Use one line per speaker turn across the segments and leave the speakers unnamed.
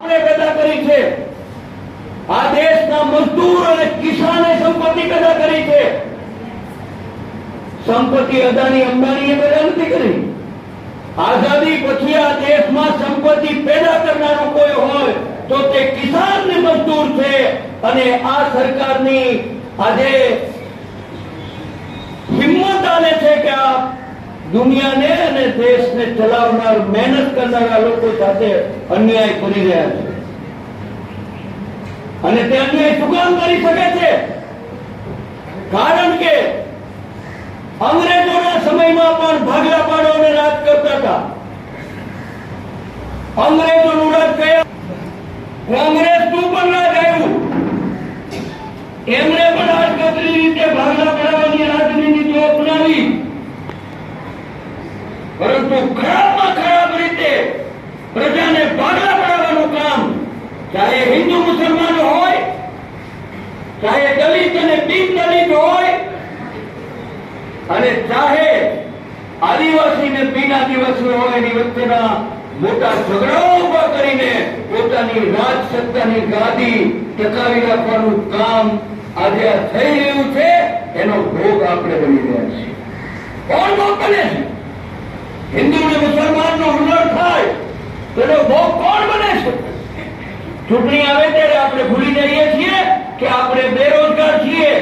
સંપત્તિ પેદા આઝાદી પછી આ દેશમાં સંપત્તિ પેદા કરનારો કોઈ હોય તો તે કિસાન ને મજદૂર છે. અને આ સરકારની આજે હિંમત આને છે કે આ દુનિયાને દેશને ચલાવનાર મહેનત કરનારા લોકો સાથે અન્યાય કરી રહ્યા છે. અને તે અન્યાય કામ કરી શકે છે. કારણ કે અંગ્રેજોના સમયમાં પણ ભાગલા પાડો અને રાજ કરતા હતા. અંગ્રેજોનું રાજ કયા? અંગ્રેજ તું પણ રાજ આવ્યું. એમણે પણ આડકતરી રીતે ભાગલા પાડવાની રાજનીતિ અપનાવી. પરંતુ ખરાબમાં ખરાબ રીતે પ્રજાને ભાગલા પાડવાનું કામ ચાહે હિન્દુ મુસલમાન હોય ચાહે દલિત અને બિન દલિત હોય, અને ચાહે આદિવાસી ને બિન આદિવાસી હોય એની વચ્ચેના મોટા ઝઘડાઓ ઊભા કરીને પોતાની રાજ સત્તાની ગાદી ટકાવી રાખવાનું કામ આજે થઈ રહ્યું છે, એનો ભોગ આપણે બની રહ્યા છીએ. કોણ ભોગ બને છે હિન્દુ ને મુસલમાન નો હુનર થાય, તેનો ભોગ કોણ બને છે? ચૂંટણી આવે ત્યારે આપણે ભૂલી જઈએ છીએ કે આપણે બેરોજગાર છીએ.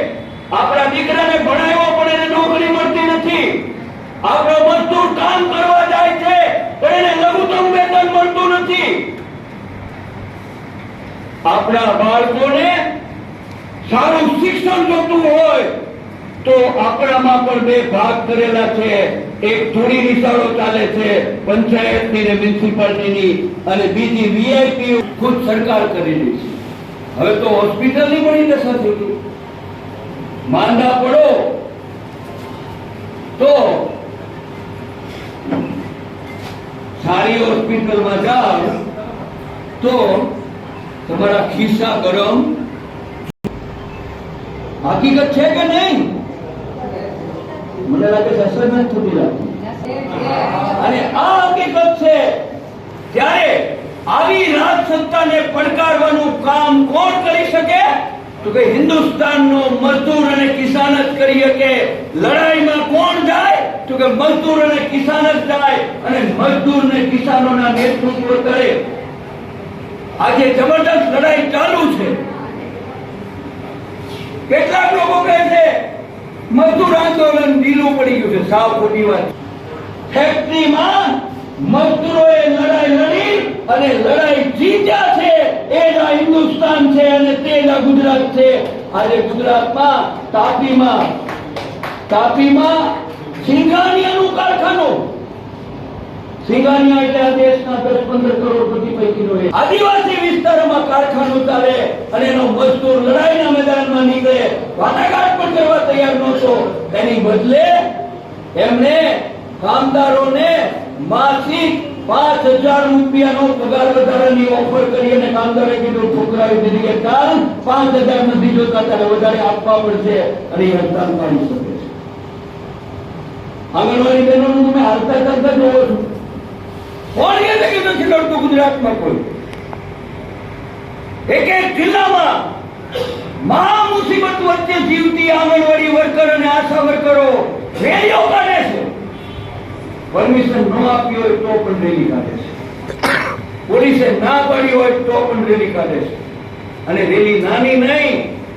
આપણા દીકરાને ભણાવ્યો પણ એને નોકરી મળતી નથી. આપણો મજદૂર કામ કરવા જાય છે, પણ એને લઘુત્તમ વેતન મળતું નથી. આપણા બાળકોને સારું શિક્ષણ જોતું હોય, તો આપણામાં પણ બે ભાગ કરેલા છે. એક થોડી નિશાળો ચાલે છે, પંચાયતની ને મ્યુનિસિપાલિટીની, અને બીજી વીઆઈપી ખુદ સરકાર કરેલી છે. હવે તો હોસ્પિટલની પણ થઈ ગઈ માંદા પડો તો સારી હોસ્પિટલમાં જાઓ તો તમારા ખિસ્સા ગરમ. હકીકત છે કે નહીં? મને લાગે છે અસરમેન્ટ થતી લાગતી અને આ હકીકત છે ત્યારે આવી રાજ સત્તાને પડકારવાનું કામ કોણ કરી શકે? તો કે હિન્દુસ્તાનનો મજદૂર અને કિસાન જ કરી શકે. લડાઈમાં કોણ જાય? તો કે મજદૂર અને કિસાન જ જાય. અને મજદૂર ને કિસાનોના નેતૃત્વ કરે. આજે જબરદસ્ત લડાઈ ચાલુ છે. કેટલાક લોકો કહે છે મજદૂર આંદોલન ઢીલું પડી ગયું છે સાવ ખોટી વાત. ફેક્ટરીમાં મજદૂરોએ લડાઈ લડી અને લડાઈ જીત્યા છે. એ જ હિન્દુસ્તાન છે અને તે જ ગુજરાત છે. આજે ગુજરાતમાં તાપીમાં તાપીમાં સિંઘાનિયાનું કારખાનું. સિંઘાનિયા એટલે આ દેશના દસ પંદર કરોડપતિ પૈકીનો એક. આદિવાસી વિસ્તારોમાં કારખાનું ચાલે અને એનો મજદૂર નીકળે વાટાઘાટ પણ કરવા તૈયાર નહોતો. એની બદલે એમને કામદારોને માસિક પાંચ હજાર રૂપિયાનો પગાર વધારાની ઓફર કરી અને કામદારે કીધું ઠોકરાવી દીધી કે કાલ પાંચ હજાર નથી જોતા, ત્યારે વધારે આપવા પડશે. અને એ હડતાલ પાડી શકે છે. આંગણવાડી બહેનોનું તમે હાલતા ચાલતા જોવો છો. કોણ કહે છે કે નથી લડતું ગુજરાતમાં કોઈ? એક એક જિલ્લામાં મહા મુસીબત વચ્ચે જીવતી આંગણવાડી વર્કર અને આશા વર્કરો, રેલીઓ કાઢે છે. પરમિશન ન આપી હોય તો પણ રેલી કાઢે છે. પોલીસે ના પાડી હોય તો પણ રેલી કાઢે છે. અને રેલી નાની નહીં,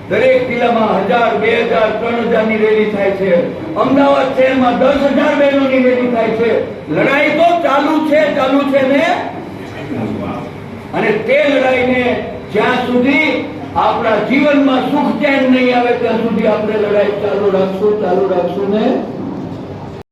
દરેક જિલ્લામાં હજાર, બે હજાર, ત્રણ હજારની રેલી થાય છે. અમદાવાદ શહેરમાં દસ હજાર બહેનોની રેલી થાય છે. લડાઈ તો ચાલુ છે ચાલુ છે ને? અને તે લડાઈને જ્યાં સુધી આપણા જીવનમાં સુખ ચેન નહીં આવે ત્યાં સુધી આપણે લડાઈ ચાલુ રાખશું ચાલુ રાખશું ને